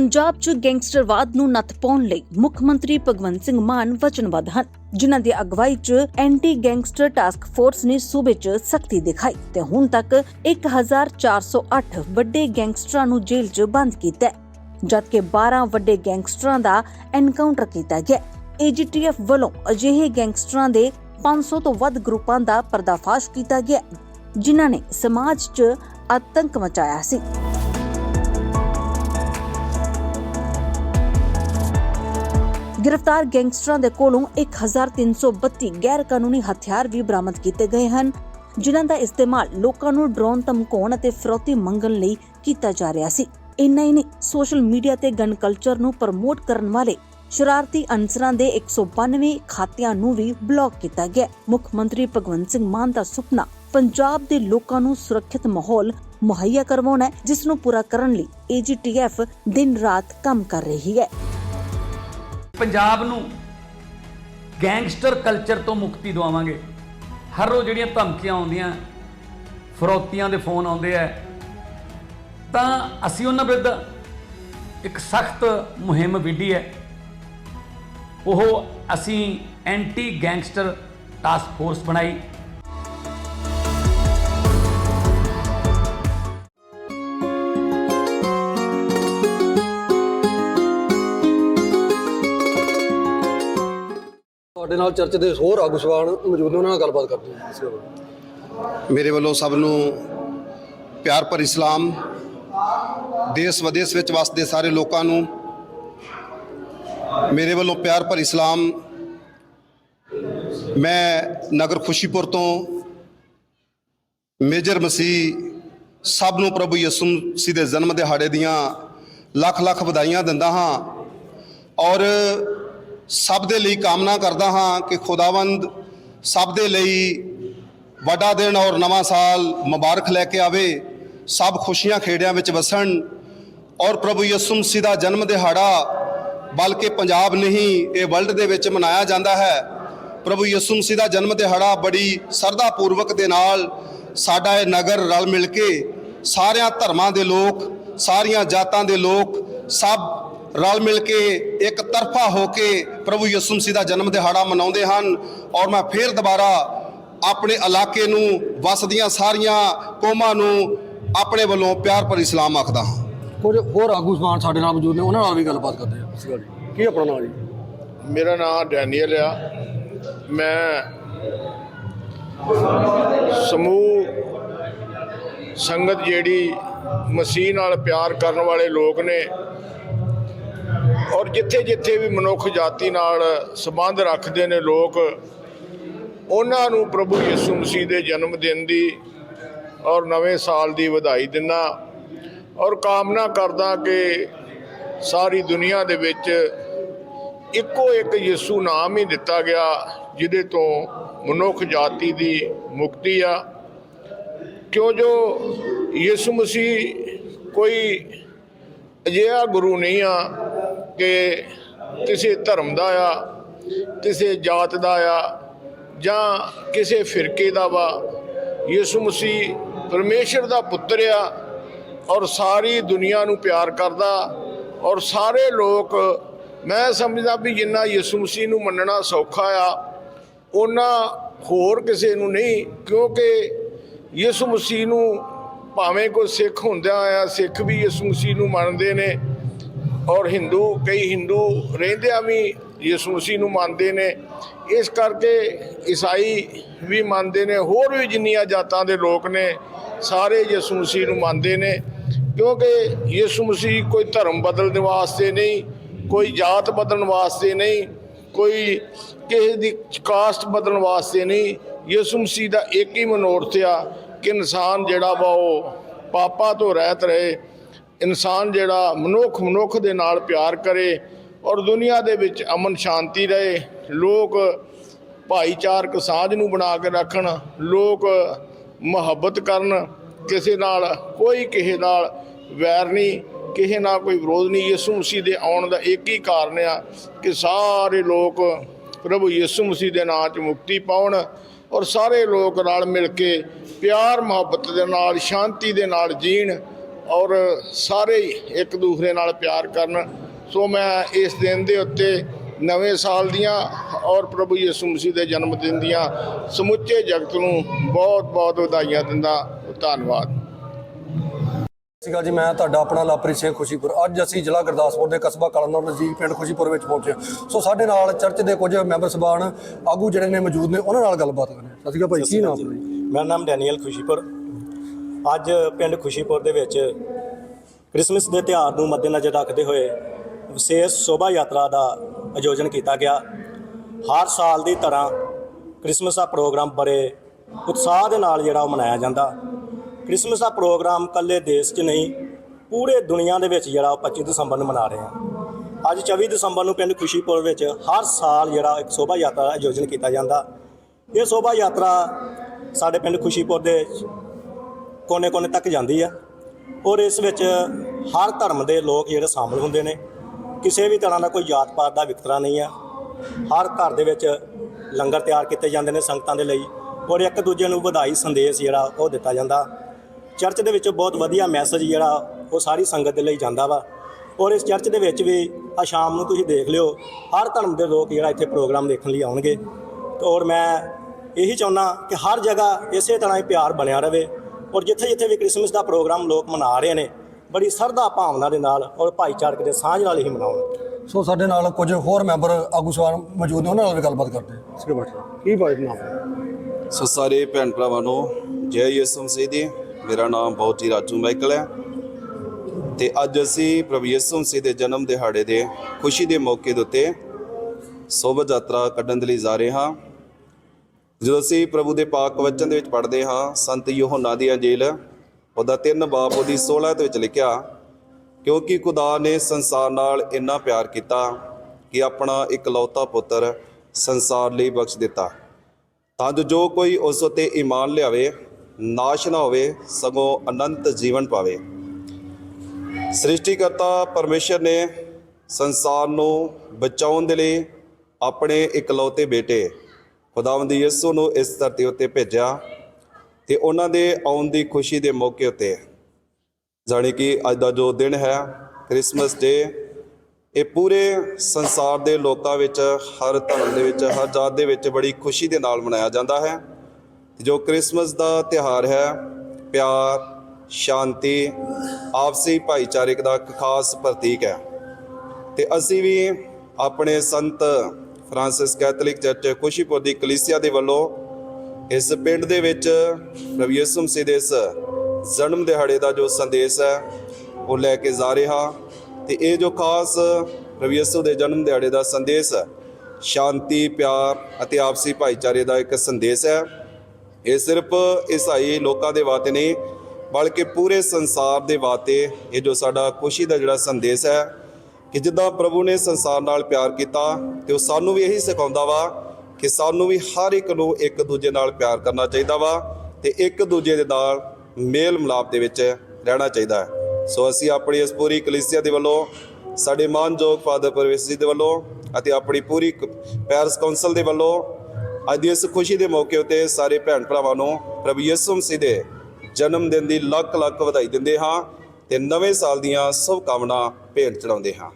ਪੰਜਾਬ 'ਚ ਗੈਂਗਸਟਰਵਾਦ ਨੂੰ ਨੱਥ ਪਾਉਣ ਲਈ ਮੁੱਖ ਮੰਤਰੀ ਭਗਵੰਤ ਸਿੰਘ ਮਾਨ ਵਚਨਬੱਧ ਹਨ, ਜਿਨ੍ਹਾਂ ਦੀ ਅਗਵਾਈ 'ਚ ਐਂਟੀ ਗੈਂਗਸਟਰ ਟਾਸਕ ਫੋਰਸ ਨੇ ਸੂਬੇ 'ਚ ਸਖਤੀ ਦਿਖਾਈ ਤੇ ਹੁਣ ਤੱਕ 1408 ਵੱਡੇ ਗੈਂਗਸਟਰਾਂ ਨੂੰ ਜੇਲ੍ਹ 'ਚ ਬੰਦ ਕੀਤਾ ਜਦਕਿ 12 ਵੱਡੇ ਗੈਂਗਸਟਰਾਂ ਦਾ ਐਨਕਾਊਂਟਰ ਕੀਤਾ ਗਿਆ ਏਜੀਟੀਐਫ ਵੱਲੋਂ ਅਜਿਹੇ ਗੈਂਗਸਟਰਾਂ ਦੇ 500 ਤੋਂ ਵੱਧ ਗਰੁੱਪਾਂ ਦਾ ਪਰਦਾਫਾਸ਼ ਕੀਤਾ ਗਿਆ ਜਿਨ੍ਹਾਂ ਨੇ ਸਮਾਜ 'ਚ ਆਤੰਕ ਮਚਾਇਆ ਸੀ। ਗ੍ਰਿਫਤਾਰ ਗੈਂਗਸਟਰਾਂ ਦੇ ਕੋਲੋਂ 1332 ਗੈਰ ਕਾਨੂੰਨੀ ਹਥਿਆਰ ਵੀ ਬਰਾਮਦ ਕੀਤੇ ਗਏ ਹਨ, ਜਿਨ੍ਹਾਂ ਦਾ ਇਸਤੇਮਾਲ ਲੋਕਾਂ ਨੂੰ ਡਰੋਨ ਧਮਕਾਉਣ ਅਤੇ ਫਰੌਤੀ ਮੰਗਣ ਲਈ ਕੀਤਾ ਜਾ ਰਿਹਾ ਸੀ। ਇੰਨਾ ਹੀ ਨਹੀਂ, ਸੋਸ਼ਲ ਮੀਡੀਆ ਤੇ ਗਨ ਕਲਚਰ ਨੂੰ ਪ੍ਰਮੋਟ ਕਰਨ ਵਾਲੇ ਸ਼ਰਾਰਤੀ ਅਨਸਰਾਂ ਦੇ 192 ਖਾਤਿਆਂ ਨੂੰ ਵੀ ਬਲੌਕ ਕੀਤਾ ਗਿਆ। ਮੁੱਖ ਮੰਤਰੀ ਭਗਵੰਤ ਸਿੰਘ ਮਾਨ ਦਾ ਸੁਪਨਾ, ਪੰਜਾਬ ਦੇ ਲੋਕਾਂ ਨੂੰ ਸੁਰੱਖਿਅਤ ਮਾਹੌਲ ਮੁਹੱਈਆ ਕਰਵਾਉਣਾ ਹੈ, ਜਿਸ ਨੂੰ ਪੂਰਾ ਕਰਨ ਲਈ ਏਜੀਟੀਐਫ ਦਿਨ ਰਾਤ ਕੰਮ ਕਰ ਰਹੀ ਹੈ। ਪੰਜਾਬ ਨੂੰ ਗੈਂਗਸਟਰ ਕਲਚਰ ਤੋਂ ਮੁਕਤੀ ਦਿਵਾਵਾਂਗੇ। ਹਰ ਰੋਜ਼ ਜਿਹੜੀਆਂ ਧਮਕੀਆਂ ਆਉਂਦੀਆਂ, ਫਰੋਤੀਆਂ ਦੇ ਫੋਨ ਆਉਂਦੇ ਆ, ਤਾਂ ਅਸੀਂ ਉਹਨਾਂ ਵਿਰੁੱਧ ਇੱਕ ਸਖਤ ਮੁਹਿੰਮ ਵਿੱਢੀ ਹੈ। ਉਹ ਅਸੀਂ ਐਂਟੀ ਗੈਂਗਸਟਰ ਟਾਸਕ ਫੋਰਸ ਬਣਾਈ। ਤੁਹਾਡੇ ਨਾਲ ਚਰਚ ਦੇ ਹੋਰ ਆਗੂ ਸਵਾਨ ਮੌਜੂਦ ਨੇ, ਉਹਨਾਂ ਨਾਲ ਗੱਲਬਾਤ ਕਰਦੇ ਹਾਂ ਮੇਰੇ ਵੱਲੋਂ ਸਭ ਨੂੰ ਪਿਆਰ ਭਰੀ ਇਸਲਾਮ ਦੇਸ਼ ਵਿਦੇਸ਼ ਵਿੱਚ ਵਸਦੇ ਸਾਰੇ ਲੋਕਾਂ ਨੂੰ ਮੇਰੇ ਵੱਲੋਂ ਪਿਆਰ ਭਰੀ ਇਸਲਾਮ ਮੈਂ ਨਗਰ ਖੁਸ਼ੀਪੁਰ ਤੋਂ ਮੇਜਰ ਮਸੀਹ ਸਭ ਨੂੰ ਪ੍ਰਭੂ ਯਿਸੂ ਮਸੀਹ ਦੇ ਜਨਮ ਦਿਹਾੜੇ ਦੀਆਂ ਲੱਖ ਲੱਖ ਵਧਾਈਆਂ ਦਿੰਦਾ ਹਾਂ। ਔਰ ਸਭ ਦੇ ਲਈ ਕਾਮਨਾ ਕਰਦਾ ਹਾਂ ਕਿ ਖੁਦਾਵੰਦ ਸਭ ਦੇ ਲਈ ਵੱਡਾ ਦਿਨ ਔਰ ਨਵਾਂ ਸਾਲ ਮੁਬਾਰਕ ਲੈ ਕੇ ਆਵੇ, ਸਭ ਖੁਸ਼ੀਆਂ ਖੇੜਿਆਂ ਵਿੱਚ ਵਸਣ ਔਰ ਪ੍ਰਭੂ ਯਿਸੂ ਮਸੀਹ ਦਾ ਜਨਮ ਦਿਹਾੜਾ, ਬਲਕਿ ਪੰਜਾਬ ਨਹੀਂ, ਇਹ ਵਰਲਡ ਦੇ ਵਿੱਚ ਮਨਾਇਆ ਜਾਂਦਾ ਹੈ। ਪ੍ਰਭੂ ਯਿਸੂ ਮਸੀਹ ਦਾ ਜਨਮ ਦਿਹਾੜਾ ਬੜੀ ਸਰਦਾ ਪੂਰਵਕ ਦੇ ਨਾਲ ਸਾਡਾ ਇਹ ਨਗਰ ਰਲ ਮਿਲ ਕੇ ਸਾਰਿਆਂ ਧਰਮਾਂ ਦੇ ਲੋਕ, ਸਾਰੀਆਂ ਜਾਤਾਂ ਦੇ ਲੋਕ, ਸਭ ਰਲ ਮਿਲ ਕੇ ਇੱਕ ਤਰਫਾ ਹੋ ਕੇ ਪ੍ਰਭੂ ਯਿਸੂ ਮਸੀਹ ਦਾ ਜਨਮ ਦਿਹਾੜਾ ਮਨਾਉਂਦੇ ਹਨ ਔਰ ਮੈਂ ਫੇਰ ਦੁਬਾਰਾ ਆਪਣੇ ਇਲਾਕੇ ਨੂੰ ਵਸਦੀਆਂ ਸਾਰੀਆਂ ਕੌਮਾਂ ਨੂੰ ਆਪਣੇ ਵੱਲੋਂ ਪਿਆਰ ਭਰੀ ਸਲਾਮ ਆਖਦਾ ਹਾਂ। ਕੁਝ ਹੋਰ ਆਗੂ ਸਵਾਨ ਸਾਡੇ ਨਾਲ ਮੌਜੂਦ ਨੇ ਉਹਨਾਂ ਨਾਲ ਵੀ ਗੱਲਬਾਤ ਕਰਦੇ ਹਾਂ। ਕੀ ਆਪਣਾ ਨਾਮ ਜੀ? ਮੇਰਾ ਨਾਮ ਡੈਨੀਅਲ ਆ। ਮੈਂ ਸਮੂਹ ਸੰਗਤ ਜਿਹੜੀ ਮਸੀਹ ਨਾਲ ਪਿਆਰ ਕਰਨ ਵਾਲੇ ਲੋਕ ਨੇ ਔਰ ਜਿੱਥੇ ਜਿੱਥੇ ਵੀ ਮਨੁੱਖ ਜਾਤੀ ਨਾਲ ਸੰਬੰਧ ਰੱਖਦੇ ਨੇ ਲੋਕ, ਉਹਨਾਂ ਨੂੰ ਪ੍ਰਭੂ ਯਿਸੂ ਮਸੀਹ ਦੇ ਜਨਮ ਦਿਨ ਦੀ ਔਰ ਨਵੇਂ ਸਾਲ ਦੀ ਵਧਾਈ ਦਿੰਦਾ ਔਰ ਕਾਮਨਾ ਕਰਦਾ ਕਿ ਸਾਰੀ ਦੁਨੀਆ ਦੇ ਵਿੱਚ ਇੱਕੋ ਇੱਕ ਯਿਸੂ ਨਾਮ ਹੀ ਦਿੱਤਾ ਗਿਆ, ਜਿਹਦੇ ਤੋਂ ਮਨੁੱਖ ਜਾਤੀ ਦੀ ਮੁਕਤੀ ਆ। ਕਿਉਂ ਜੋ ਯਿਸੂ ਮਸੀਹ ਕੋਈ ਅਜਿਹਾ ਗੁਰੂ ਨਹੀਂ ਆ ਕਿ ਕਿਸੇ ਧਰਮ ਦਾ ਆ, ਕਿਸੇ ਜਾਤ ਦਾ ਆ, ਜਾਂ ਕਿਸੇ ਫਿਰਕੇ ਦਾ ਵਾ। ਯਿਸੂ ਮਸੀਹ ਪਰਮੇਸ਼ਰ ਦਾ ਪੁੱਤਰ ਆ ਔਰ ਸਾਰੀ ਦੁਨੀਆ ਨੂੰ ਪਿਆਰ ਕਰਦਾ ਔਰ ਸਾਰੇ ਲੋਕ, ਮੈਂ ਸਮਝਦਾ ਵੀ ਜਿੰਨਾ ਯਿਸੂ ਮਸੀਹ ਨੂੰ ਮੰਨਣਾ ਸੌਖਾ ਆ ਉਹਨਾਂ ਹੋਰ ਕਿਸੇ ਨੂੰ ਨਹੀਂ, ਕਿਉਂਕਿ ਯਿਸੂ ਮਸੀਹ ਨੂੰ ਭਾਵੇਂ ਕੋਈ ਸਿੱਖ ਹੁੰਦਿਆਂ ਆ, ਸਿੱਖ ਵੀ ਯਿਸੂ ਮਸੀਹ ਨੂੰ ਮੰਨਦੇ ਨੇ। ਔਰ ਹਿੰਦੂ, ਕਈ ਹਿੰਦੂ ਰਹਿੰਦਿਆਂ ਵੀ ਯਿਸੂ ਮਸੀਹ ਨੂੰ ਮੰਨਦੇ ਨੇ। ਇਸ ਕਰਕੇ ਈਸਾਈ ਵੀ ਮੰਨਦੇ ਨੇ, ਹੋਰ ਵੀ ਜਿੰਨੀਆਂ ਜਾਤਾਂ ਦੇ ਲੋਕ ਨੇ, ਸਾਰੇ ਯਿਸੂ ਮਸੀਹ ਨੂੰ ਮੰਨਦੇ ਨੇ। ਕਿਉਂਕਿ ਯਿਸੂ ਮਸੀਹ ਕੋਈ ਧਰਮ ਬਦਲਣ ਵਾਸਤੇ ਨਹੀਂ, ਕੋਈ ਜਾਤ ਬਦਲਣ ਵਾਸਤੇ ਨਹੀਂ, ਕੋਈ ਕਿਸੇ ਦੀ ਕਾਸਟ ਬਦਲਣ ਵਾਸਤੇ ਨਹੀਂ। ਯਿਸੂ ਮਸੀਹ ਦਾ ਇੱਕ ਹੀ ਮਨੋਰਥ ਆ ਕਿ ਇਨਸਾਨ ਜਿਹੜਾ ਵਾ ਉਹ ਪਾਪਾਂ ਤੋਂ ਰਹਿਤ ਰਹੇ ਇਨਸਾਨ ਜਿਹੜਾ ਮਨੁੱਖ ਮਨੁੱਖ ਦੇ ਨਾਲ ਪਿਆਰ ਕਰੇ ਔਰ ਦੁਨੀਆ ਦੇ ਵਿੱਚ ਅਮਨ ਸ਼ਾਂਤੀ ਰਹੇ, ਲੋਕ ਭਾਈਚਾਰਕ ਸਾਂਝ ਨੂੰ ਬਣਾ ਕੇ ਰੱਖਣ, ਲੋਕ ਮੁਹੱਬਤ ਕਰਨ, ਕਿਸੇ ਨਾਲ ਕੋਈ ਕਿਸੇ ਨਾਲ ਵੈਰ ਨਹੀਂ, ਕਿਸੇ ਨਾਲ ਕੋਈ ਵਿਰੋਧ ਨਹੀਂ। ਯਿਸੂ ਮਸੀਹ ਦੇ ਆਉਣ ਦਾ ਇੱਕ ਹੀ ਕਾਰਨ ਆ ਕਿ ਸਾਰੇ ਲੋਕ ਪ੍ਰਭੂ ਯਿਸੂ ਮਸੀਹ ਦੇ ਨਾਂ 'ਚ ਮੁਕਤੀ ਪਾਉਣ ਔਰ ਸਾਰੇ ਲੋਕ ਰਲ ਮਿਲ ਕੇ ਪਿਆਰ ਮੁਹੱਬਤ ਦੇ ਨਾਲ, ਸ਼ਾਂਤੀ ਦੇ ਨਾਲ ਜੀਣ ਔਰ ਸਾਰੇ ਇੱਕ ਦੂਸਰੇ ਨਾਲ ਪਿਆਰ ਕਰਨ। ਸੋ ਮੈਂ ਇਸ ਦਿਨ ਦੇ ਉੱਤੇ ਨਵੇਂ ਸਾਲ ਦੀਆਂ ਔਰ ਪ੍ਰਭੂ ਯਿਸੂ ਮਸੀਹ ਦੇ ਜਨਮ ਦਿਨ ਦੀਆਂ ਸਮੁੱਚੇ ਜਗਤ ਨੂੰ ਬਹੁਤ ਬਹੁਤ ਵਧਾਈਆਂ ਦਿੰਦਾ ਧੰਨਵਾਦ। ਸੀਗਾ ਜੀ ਮੈਂ ਤੁਹਾਡਾ ਆਪਣਾ ਲਾਪਰੀ ਸਿੰਘ ਖੁਸ਼ੀਪੁਰ। ਅੱਜ ਅਸੀਂ ਜ਼ਿਲ੍ਹਾ ਗੁਰਦਾਸਪੁਰ ਦੇ ਕਸਬਾ ਕਲਨੌਰ ਨਜ਼ਦੀਕ ਪਿੰਡ ਖੁਸ਼ੀਪੁਰ ਵਿੱਚ ਪਹੁੰਚੇ ਹਾਂ। ਸੋ ਸਾਡੇ ਨਾਲ ਚਰਚ ਦੇ ਕੁਝ ਮੈਂਬਰ ਸਭਾਨ ਆਗੂ ਜਿਹੜੇ ਨੇ ਮੌਜੂਦ ਨੇ ਉਹਨਾਂ ਨਾਲ ਗੱਲਬਾਤ ਕਰਨੀ ਸਤਿ ਸ਼੍ਰੀ ਅਕਾਲ ਭਾਈ ਕੀ ਨਾਮ ਮੇਰਾ ਨਾਮ ਡੈਨੀਅਲ ਖੁਸ਼ੀਪੁਰ। ਅੱਜ ਪਿੰਡ ਖੁਸ਼ੀਪੁਰ ਦੇ ਵਿੱਚ ਕ੍ਰਿਸਮਸ ਦੇ ਤਿਉਹਾਰ ਨੂੰ ਮੱਦੇਨਜ਼ਰ ਰੱਖਦੇ ਹੋਏ ਵਿਸ਼ੇਸ਼ ਸ਼ੋਭਾ ਯਾਤਰਾ ਦਾ ਆਯੋਜਨ ਕੀਤਾ ਗਿਆ। ਹਰ ਸਾਲ ਦੀ ਤਰ੍ਹਾਂ ਕ੍ਰਿਸਮਸ ਦਾ ਪ੍ਰੋਗਰਾਮ ਬੜੇ ਉਤਸ਼ਾਹ ਦੇ ਨਾਲ ਜਿਹੜਾ ਉਹ ਮਨਾਇਆ ਜਾਂਦਾ। ਕ੍ਰਿਸਮਸ ਦਾ ਪ੍ਰੋਗਰਾਮ ਕੱਲੇ ਦੇਸ਼ 'ਚ ਨਹੀਂ, ਪੂਰੇ ਦੁਨੀਆ ਦੇ ਵਿੱਚ ਜਿਹੜਾ ਉਹ 25 ਦਸੰਬਰ ਨੂੰ ਮਨਾ ਰਹੇ ਹਾਂ। ਅੱਜ 24 ਦਸੰਬਰ ਨੂੰ ਪਿੰਡ ਖੁਸ਼ੀਪੁਰ ਵਿੱਚ ਹਰ ਸਾਲ ਜਿਹੜਾ ਇੱਕ ਸ਼ੋਭਾ ਯਾਤਰਾ ਦਾ ਆਯੋਜਨ ਕੀਤਾ ਜਾਂਦਾ। ਇਹ ਸ਼ੋਭਾ ਯਾਤਰਾ ਸਾਡੇ ਪਿੰਡ ਖੁਸ਼ੀਪੁਰ ਦੇ ਕੋਨੇ-ਕੋਨੇ ਤੱਕ ਜਾਂਦੀ ਆ। ਔਰ ਇਸ ਵਿੱਚ ਹਰ ਧਰਮ ਦੇ ਲੋਕ ਜਿਹੜੇ ਸ਼ਾਮਲ ਹੁੰਦੇ ਨੇ। ਕਿਸੇ ਵੀ ਤਰ੍ਹਾਂ ਦਾ ਕੋਈ ਜਾਤ ਪਾਤ ਦਾ ਵਿਤਕਰਾ ਨਹੀਂ ਆ। ਹਰ ਘਰ ਦੇ ਵਿੱਚ ਲੰਗਰ ਤਿਆਰ ਕੀਤੇ ਜਾਂਦੇ ਨੇ ਸੰਗਤਾਂ ਦੇ ਲਈ। ਔਰ ਇੱਕ ਦੂਜੇ ਨੂੰ ਵਧਾਈ ਸੰਦੇਸ਼ ਜਿਹੜਾ ਉਹ ਦਿੱਤਾ ਜਾਂਦਾ। ਚਰਚ ਦੇ ਵਿੱਚ ਬਹੁਤ ਵਧੀਆ ਮੈਸੇਜ ਜਿਹੜਾ ਉਹ ਸਾਰੀ ਸੰਗਤ ਦੇ ਲਈ ਜਾਂਦਾ ਵਾ। ਔਰ ਇਸ ਚਰਚ ਦੇ ਵਿੱਚ ਵੀ ਆ ਸ਼ਾਮ ਨੂੰ ਤੁਸੀਂ ਦੇਖ ਲਿਓ, ਹਰ ਧਰਮ ਦੇ ਲੋਕ ਜਿਹੜਾ ਇੱਥੇ ਪ੍ਰੋਗਰਾਮ ਦੇਖਣ ਲਈ ਆਉਣਗੇ। ਔਰ ਮੈਂ ਇਹੀ ਚਾਹੁੰਦਾ ਕਿ ਹਰ ਜਗ੍ਹਾ ਇਸੇ ਤਰ੍ਹਾਂ ਹੀ ਪਿਆਰ ਬਣਿਆ ਰਵੇ ਔਰ ਜਿੱਥੇ ਜਿੱਥੇ ਵੀ ਕ੍ਰਿਸਮਸ ਦਾ ਪ੍ਰੋਗਰਾਮ ਲੋਕ ਮਨਾ ਰਹੇ ਨੇ ਬੜੀ ਸਰਦਾ ਭਾਵਨਾ ਦੇ ਨਾਲ ਔਰ ਭਾਈਚਾਰਕ ਦੇ ਸਾਂਝ ਨਾਲ ਹੀ ਮਨਾਉਣ। ਸੋ ਸਾਡੇ ਨਾਲ ਕੁਝ ਹੋਰ ਮੈਂਬਰ ਆਗੂ ਸਭਾਨ ਮੌਜੂਦ ਨੇ ਉਹਨਾਂ ਨਾਲ ਵੀ ਗੱਲਬਾਤ ਕਰਦੇ ਹਾਂ। ਸ਼੍ਰੀ ਭਾਈ ਕੀ ਭਾਈ ਨਾਮ? ਸੋ ਸਾਰੇ ਭੈਣ ਭਰਾਵਾਂ ਨੂੰ। ਜੈ ਯਿਸੂ ਮਸੀਹ ਦੀ। ਮੇਰਾ ਨਾਮ ਬਹੁਤ ਹੀ ਰਾਜੂ ਮਾਈਕਲ ਹੈ। ਤੇ ਅੱਜ ਅਸੀਂ ਪ੍ਰਭੂ ਯਿਸੂ ਮਸੀਹ ਦੇ ਜਨਮ ਦਿਹਾੜੇ ਦੇ ਖੁਸ਼ੀ ਦੇ ਮੌਕੇ ਦੇ ਉੱਤੇ ਸੋਭਾ ਯਾਤਰਾ ਕੱਢਣ ਦੇ ਲਈ ਜਾ ਰਹੇ ਹਾਂ। ਜਦੋਂ ਅਸੀਂ ਪ੍ਰਭੂ ਦੇ ਪਾਕ ਵਚਨ ਦੇ ਵਿੱਚ ਪੜ੍ਹਦੇ ਹਾਂ, ਸੰਤ ਯੋਹਨਾ ਦੀ ਅੰਜੀਲ ਉਹਦਾ 3 ਬਾਪ ਉਹਦੀ 16 ਦੇ ਵਿੱਚ ਲਿਖਿਆ, ਕਿਉਂਕਿ ਖੁਦਾ ਨੇ ਸੰਸਾਰ ਨਾਲ ਇੰਨਾ ਪਿਆਰ ਕੀਤਾ ਕਿ ਆਪਣਾ ਇਕਲੌਤਾ ਪੁੱਤਰ ਸੰਸਾਰ ਲਈ ਬਖਸ਼ ਦਿੱਤਾ। ਤਾਂ ਜੋ ਜੋ ਕੋਈ ਉਸ ਉਤੇ ਈਮਾਨ ਲਿਆਵੇ, ਨਾਸ਼ ਨਾ ਹੋਵੇ, ਸਗੋਂ ਅਨੰਤ ਜੀਵਨ ਪਾਵੇ। ਸ੍ਰਿਸ਼ਟੀਕਰਤਾ ਪਰਮੇਸ਼ਰ ਨੇ ਸੰਸਾਰ ਨੂੰ ਬਚਾਉਣ ਦੇ ਲਈ ਆਪਣੇ ਇਕਲੌਤੇ ਬੇਟੇ ਖੁਦਾਵੰਦ ਯਿਸੂ ਨੂੰ ਇਸ ਧਰਤੀ ਉੱਤੇ ਭੇਜਿਆ ਤੇ ਉਹਨਾਂ ਦੇ ਆਉਣ ਦੀ ਖੁਸ਼ੀ ਦੇ ਮੌਕੇ ਉੱਤੇ ਜਾਣੀ ਕਿ ਅੱਜ ਦਾ ਜੋ ਦਿਨ ਹੈ, ਕ੍ਰਿਸਮਸ ਡੇ, ਇਹ ਪੂਰੇ ਸੰਸਾਰ ਦੇ ਲੋਕਾਂ ਵਿੱਚ, ਹਰ ਧਰਮ ਦੇ ਵਿੱਚ, ਹਰ ਜਾਤ ਦੇ ਵਿੱਚ ਬੜੀ ਖੁਸ਼ੀ ਦੇ ਨਾਲ ਮਨਾਇਆ ਜਾਂਦਾ ਹੈ। ਜੋ ਕ੍ਰਿਸਮਸ ਦਾ ਤਿਹਾਰ ਹੈ, ਪਿਆਰ, ਸ਼ਾਂਤੀ, ਆਪਸੀ ਭਾਈਚਾਰਕ ਦਾ ਇੱਕ ਖਾਸ ਪ੍ਰਤੀਕ ਹੈ। ਤੇ ਅਸੀਂ ਵੀ ਆਪਣੇ ਸੰਤ ਫਰਾਂਸਿਸ ਕੈਥੋਲਿਕ ਚਰਚ ਖੁਸ਼ੀਪੁਰ ਦੀ ਕਲੀਸਿਆ ਦੇ ਵੱਲੋਂ ਇਸ ਪਿੰਡ ਦੇ ਵਿੱਚ ਪ੍ਰਭੂ ਯਿਸੂ ਮਸੀਹ ਦੇ ਇਸ ਜਨਮ ਦਿਹਾੜੇ ਦਾ ਜੋ ਸੰਦੇਸ਼ ਹੈ, ਉਹ ਲੈ ਕੇ ਜਾ ਰਿਹਾ। ਹਾਂ ਤੇ ਇਹ ਜੋ ਖਾਸ ਪ੍ਰਭੂ ਯਿਸੂ ਦੇ ਜਨਮ ਦਿਹਾੜੇ ਦਾ ਸੰਦੇਸ਼ ਹੈ, ਸ਼ਾਂਤੀ, ਪਿਆਰ ਅਤੇ ਆਪਸੀ ਭਾਈਚਾਰੇ ਦਾ ਇੱਕ ਸੰਦੇਸ਼ ਹੈ। ਇਹ ਸਿਰਫ ਈਸਾਈ ਲੋਕਾਂ ਦੇ ਵਾਸਤੇ ਨਹੀਂ, ਬਲਕਿ ਪੂਰੇ ਸੰਸਾਰ ਦੇ ਵਾਸਤੇ ਇਹ ਜੋ ਸਾਡਾ ਖੁਸ਼ੀ ਦਾ ਜਿਹੜਾ ਸੰਦੇਸ਼ ਹੈ ਕਿ ਜਿੱਦਾਂ ਪ੍ਰਭੂ ਨੇ ਸੰਸਾਰ ਨਾਲ ਪਿਆਰ ਕੀਤਾ ਤੇ ਉਹ ਸਾਨੂੰ ਵੀ ਇਹੀ ਸਿਖਾਉਂਦਾ ਵਾ ਕਿ ਸਾਨੂੰ ਵੀ ਹਰ ਇੱਕ ਨੂੰ ਇੱਕ ਦੂਜੇ ਨਾਲ ਪਿਆਰ ਕਰਨਾ ਚਾਹੀਦਾ ਵਾ ਤੇ ਇੱਕ ਦੂਜੇ ਦੇ ਨਾਲ ਮੇਲ ਮਿਲਾਪ ਦੇ ਵਿੱਚ ਰਹਿਣਾ ਚਾਹੀਦਾ ਹੈ। ਸੋ ਅਸੀਂ ਆਪਣੀ ਇਸ ਪੂਰੀ ਕਲੀਸਿਆ ਦੇ ਵੱਲੋਂ, ਸਾਡੇ ਮਾਨਯੋਗ ਫਾਦਰ ਪਰਵੇਸ਼ ਜੀ ਦੇ ਵੱਲੋਂ ਅਤੇ ਆਪਣੀ ਪੂਰੀ ਕ- ਪੈਰਿਸ ਕਾਉਂਸਲ ਦੇ ਵੱਲੋਂ ਅੱਜ ਦੀ ਇਸ ਖੁਸ਼ੀ ਦੇ ਮੌਕੇ ਉਤੇ ਸਾਰੇ ਭੈਣ ਭਰਾਵਾਂ ਨੂੰ ਪ੍ਰਭੂ ਯਿਸੂ ਮਸੀਹ ਦੇ ਜਨਮ ਦਿਨ ਦੀ ਲੱਖ ਲੱਖ ਵਧਾਈ ਦਿੰਦੇ ਹਾਂ ਤੇ ਨਵੇਂ ਸਾਲ ਦੀਆਂ ਸ਼ੁਭ ਕਾਮਨਾ ਭੇਟ ਚੜਾਉਂਦੇ ਹਾਂ।